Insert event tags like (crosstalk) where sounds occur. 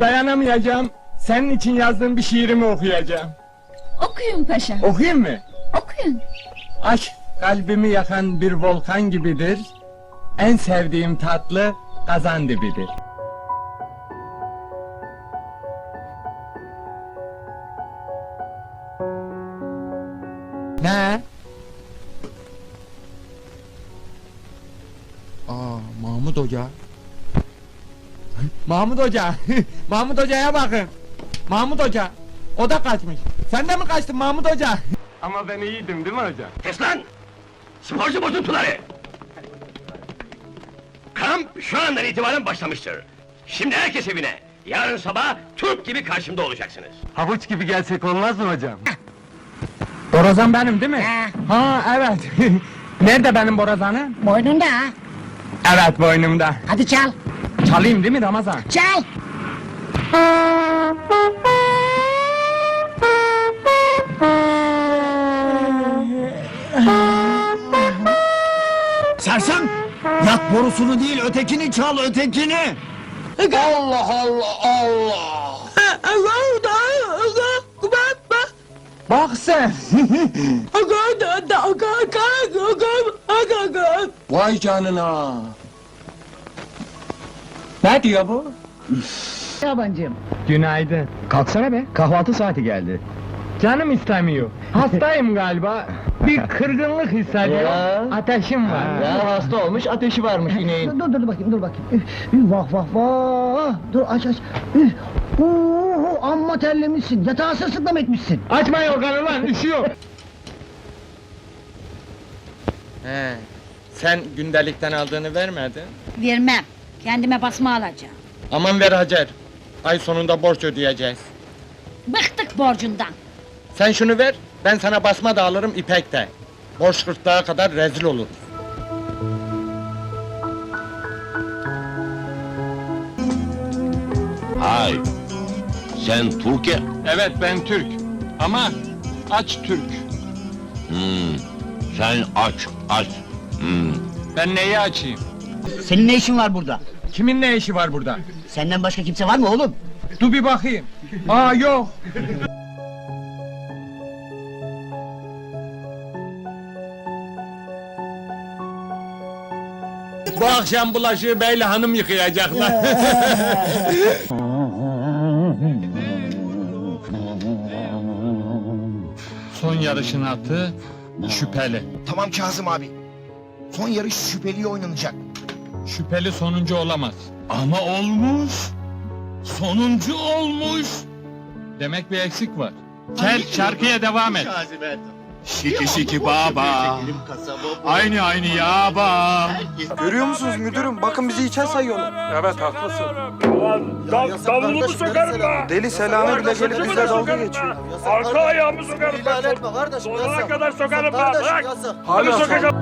Dayanamayacağım. Senin için yazdığım bir şiirimi okuyacağım. Okuyun paşa, Okuyayım mı? okuyun. Aşk kalbimi yakan bir volkan gibidir. En sevdiğim tatlı kazan dibidir. Ne? Aa, Mahmut Hoca. Mahmut Hoca. (laughs) Mahmut Hoca'ya bakın. Mahmut Hoca. O da kaçmış. Sen de mi kaçtın Mahmut Hoca? (laughs) Ama ben iyiydim değil mi hocam? Kes lan! Sporcu bozuntuları! Kamp şu andan itibaren başlamıştır. Şimdi herkes evine. Yarın sabah Türk gibi karşımda olacaksınız. Havuç gibi gelsek olmaz mı hocam? (laughs) Borazan benim değil mi? Ha evet. Nerede benim borazanım? Boynunda ha. Evet boynumda. Hadi çal. Çalayım değil mi Ramazan? Çal. Sersem! Yak borusunu değil ötekini çal ötekini! Allah Allah Allah! Bak sen. Vay canına! Ne diyor bu? Yabancım. Günaydın. Kalksana be, kahvaltı saati geldi. Canım istemiyor. (laughs) Hastayım galiba. Bir kırgınlık hissediyorum. Ya. Ateşim var. Ya hasta olmuş, ateşi varmış ineğin. Dur dur bakayım dur bakayım. Üf, üf, vah vah vah. Dur aç aç. Üf. Oo, amma terlemişsin. Yatağa sırsıklam etmişsin. Açma yorganı lan üşüyor. He. Sen gündelikten aldığını vermedin. Vermem, kendime basma alacağım. Aman ver Hacer. Ay sonunda borç ödeyeceğiz. Bıktık borcundan. Sen şunu ver, ben sana basma da alırım ipek de. Borç gırtlağa kadar rezil olur. Hay! Sen Türkiye? Evet ben Türk. Ama aç Türk. Hmm, sen aç, aç. Hmm. Ben neyi açayım? Senin ne işin var burada? Kimin ne işi var burada? Senden başka kimse var mı oğlum? Dur bir bakayım. Aa yok. Bu akşam bulaşığı beyle hanım yıkayacaklar. (laughs) Son yarışın atı şüpheli. Tamam Kazım abi. Son yarış şüpheli oynanacak. Şüpheli sonuncu olamaz. Ama olmuş. Sonuncu olmuş. Demek bir eksik var. Kel şarkıya devam et. Şiki şiki baba. Aynı aynı yaba. Görüyor musunuz müdürüm? Bakın bizi içe sayıyorlar. Evet haklısın. Davulumu sokarım ben. Deli Selami bile gelip bizle dalga geçiyor. Arka ayağımı sokarım ben. Sonuna kadar sokarım ben. Bırak. Hala sokak.